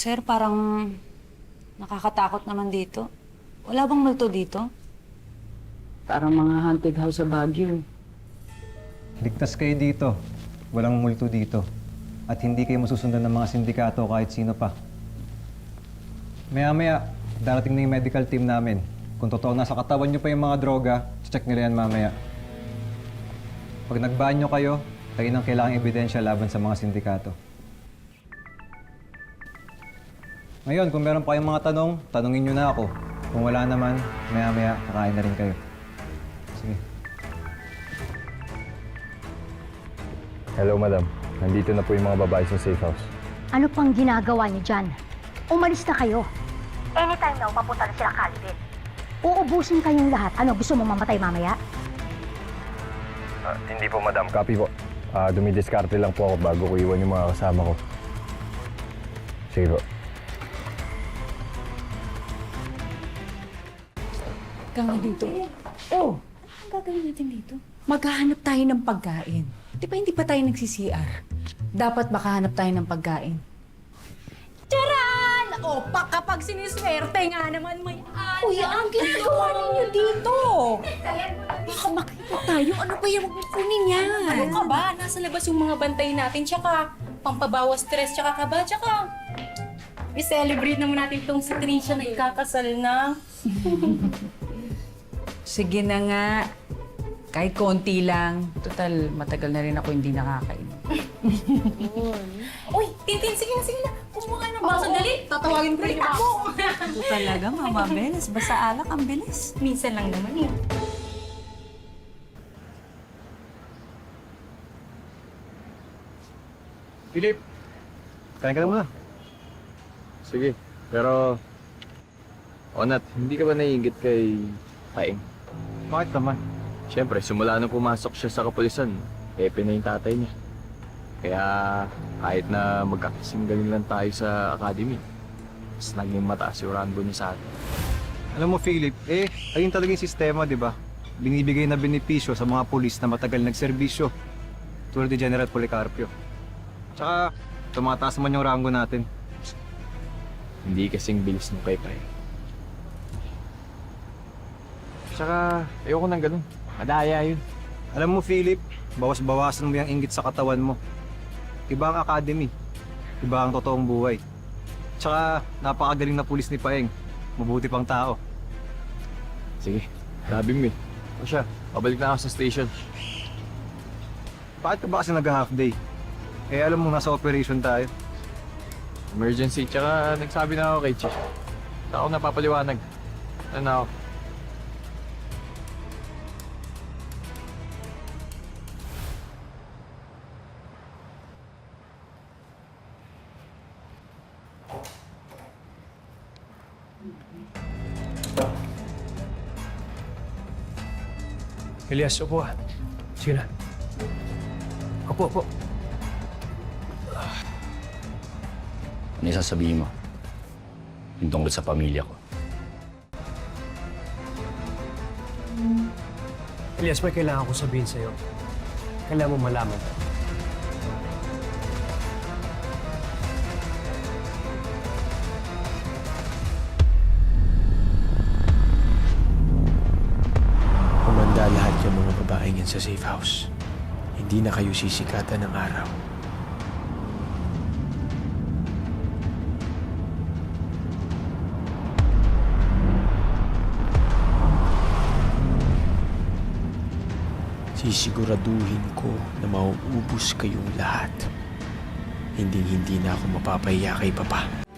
Sir, parang nakakatakot naman dito. Wala bang multo dito? Parang mga haunted house sa Baguio. Ligtas kayo dito. Walang multo dito. At hindi kayo masusundan ng mga sindikato kahit sino pa. Maya-maya, darating na yung medical team namin. Kung totoo nasa katawan nyo pa yung mga droga, check nila yan mamaya. Pag nagbaan nyo kayo, kayo nang kailangang ebidensya laban sa mga sindikato. Ngayon, kung meron pa kayong mga tanong, tanungin nyo na ako. Kung wala naman, maya-maya, kakain na rin kayo. Sige. Hello, madam. Nandito na po yung mga babae sa safe house. Ano pang ginagawa niyo dyan? Umalis na kayo. Anytime na papunta na sila Calvin. Uubusin kayong lahat. Ano, gusto mo mamatay mamaya? Ah, hindi po, madam. Copy po. Ah, dumidiskarte lang po ako bago ko iwan yung mga kasama ko. Sige po. Ka nga dito. Oh, ang gagawin natin dito? Maghahanap tayo ng pagkain. Di ba hindi pa tayo nagsi-CR? Dapat makahanap tayo ng pagkain. Charan! O, pa kapag siniswerte nga naman may ano. Uy, ang ginagawa ninyo dito? Baka makita tayo. Ano ba yung kunin yan? Ano ka ba? Nasa labas yung mga bantay natin. Tsaka, pampabawas stress. Tsaka kaba. Tsaka, i-celebrate naman natin itong si Trisha na ikakasal na. Sige na nga. Kahit konti lang. Total, matagal na rin ako hindi nakakain. Uy, Tintin, sige na, sige na. Kumuha ka ng baso. Dali, tatawagin ko rin ako. Ito talaga, Mama Benes. Basta alak, ang bilis. Minsan lang naman eh. Philip! Kain ka na muna. Sige. Pero... Onat, hindi ka ba naiingit kay Paeng? Bakit naman? Siyempre, simula nung pumasok siya sa kapulisan, Pepe na yung tatay niya. Kaya kahit na magkakasing galing lang tayo sa academy, mas naging mataas yung rango niya sa atin. Alam mo, Philip, eh, ayun talaga yung sistema, di ba? Binibigay na benepisyo sa mga pulis na matagal nagserbisyo. Tulad ni General Policarpio. Tsaka, tumataas man yung rango natin. Hindi kasing bilis nung kay Paeng. Tsaka, ayoko nang ganun. Madaya yun. Alam mo, Philip, bawas-bawasan mo yung inggit sa katawan mo. Iba ang academy. Iba ang totoong buhay. Tsaka, napakagaling na pulis ni Paeng. Mabuti pang tao. Sige, sabi mo eh. O siya, pabalik na ako sa station. Bakit ka ba kasi nag-half day? Eh, alam mo, nasa operation tayo. Emergency, tsaka nagsabi na ako kay Chief. Ako napapaliwanag. Ano na ako? Elias, upo ka. Sige na. Upo, upo. Ano yung sasabihin mo? Yung tungkol sa pamilya ko. Elias, may kailangan ko sabihin sa'yo. Kailangan mo malaman yan sa safe house. Hindi na kayo sisikatan ng araw. Sisiguraduhin ko na mauubos kayong lahat. Hindi hindi na ako mapapahiya kay Papa.